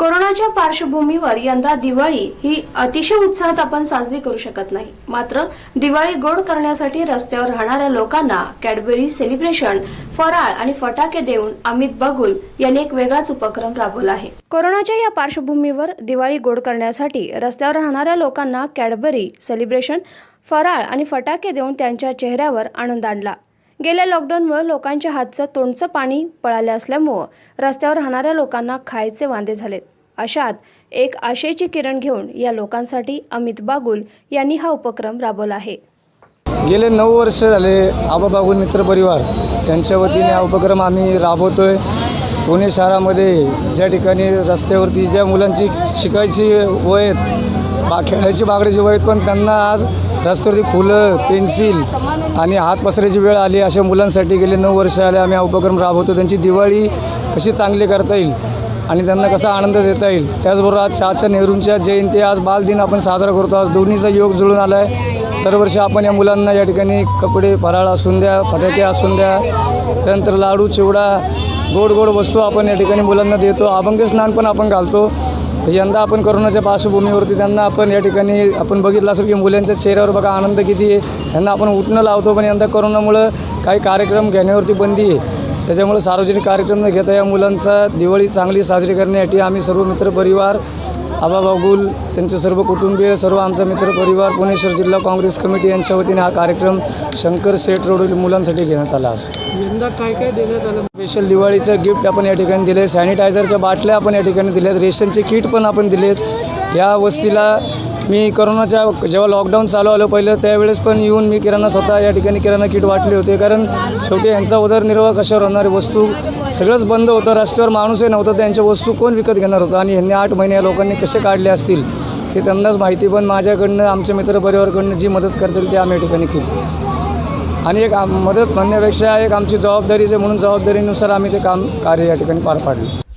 कोरोनाच्या पार्श्वभूमीवर यंदा दिवाळी ही अतिशय उत्साहात आपण साजरी करू शकत नाही. मात्र दिवाळी गोड करण्यासाठी रस्त्यावर राहणाऱ्या लोकांना कॅडबरी सेलिब्रेशन फराळ आणि फटाके देऊन अमित बगुल यांनी एक वेगळाच उपक्रम राबवला आहे. कोरोनाच्या या पार्श्वभूमीवर दिवाळी गोड करण्यासाठी रस्त्यावर राहणाऱ्या लोकांना कॅडबरी सेलिब्रेशन फराळ आणि फटाके देऊन त्यांच्या चेहऱ्यावर आनंद आणला. गेल्या लॉकडाऊनमुळे लोकांच्या हातचं तोंडचं पाणी पळालं असल्यामुळं रस्त्यावर राहणाऱ्या लोकांना खायचे वांदे झालेत. अशात एक आशेची किरण घेऊन या लोकांसाठी अमित बागुल यांनी हा उपक्रम राबवला आहे. गेले नऊ वर्ष झाले आबाबागुल मित्र परिवार. त्यांच्या वतीने हा उपक्रम आम्ही राबवतोय. पुणे शहरामध्ये ज्या ठिकाणी रस्त्यावरती ज्या मुलांची शिकायची वय आहेत बा खेळायची बागडे जेव्हा आहेत पण त्यांना आज रस्त्यावरती फुलं पेन्सिल आणि हात पसरायची वेळ आली. अशा मुलांसाठी गेले नऊ वर्ष आले. आम्ही हा उपक्रम राबवतो. त्यांची दिवाळी कशी चांगली करता येईल आणि त्यांना कसा आनंद देता येईल त्याचबरोबर आज चाचा नेहरूंच्या जयंती. आज बालदिन आपण साजरा करतो. आज दोन्हीचा योग जुळून आला आहे दरवर्षी आपण या मुलांना या ठिकाणी कपडे फराळ असून द्या फटाके असून द्या त्यानंतर लाडू चिवडा गोड गोड वस्तू आपण या ठिकाणी मुलांना देतो. अभंग स्नान पण आपण घालतो. यंदा आपण करोनाच्या पार्श्वभूमीवरती त्यांना आपण या ठिकाणी आपण बघितलं असेल की मुलांच्या चेहऱ्यावर बघा आनंद किती आहे. त्यांना आपण उठणं लावतो पण यंदा करोनामुळं काही कार्यक्रम घेण्यावरती बंदी आहे. त्याच्यामुळे सार्वजनिक कार्यक्रम न घेता या मुलांचा दिवाळी चांगली साजरी करण्यासाठी आम्ही सर्व मित्रपरिवार आबा बागुल त्यांचे सर्व कुटुंबीय सर्व आमचा मित्रपरिवार पुणे शहर जिल्हा काँग्रेस कमिटी यांच्या वतीने हा कार्यक्रम शंकर सेट रोड मुलांसाठी घेण्यात आला आज यंदा काय काय देण्यात आलं? स्पेशल दिवाळीचं गिफ्ट आपण या ठिकाणी दिले सॅनिटायझरच्या बाटल्या आपण या ठिकाणी दिल्यात. रेशनचे किट पण आपण दिलेत. या वस्तीला मी करोनाच्या जेव्हा लॉकडाऊन चालू आलं पहिलं त्यावेळेस पण येऊन मी किराणा स्वतः या ठिकाणी किराणा किट वाटले होते. कारण शेवटी यांचा उदरनिर्वाह कशावर होणार वस्तू सगळंच बंद होतं. रस्त्यावर माणूसही नव्हतं. त्यांच्या वस्तू कोण विकत घेणार होतं? आणि ह्यांनी आठ महिने या लोकांनी कसे काढले असतील? हे त्यांनाच माहिती. पण माझ्याकडनं आमच्या मित्रपरिवारकडनं जी मदत करतील ती आम्ही या ठिकाणी केली. आणि एक आम- मदत म्हणण्यापेक्षा एक आमची जबाबदारीच आहे म्हणून जबाबदारीनुसार आम्ही ते काम कार्य या ठिकाणी पार पाडलं.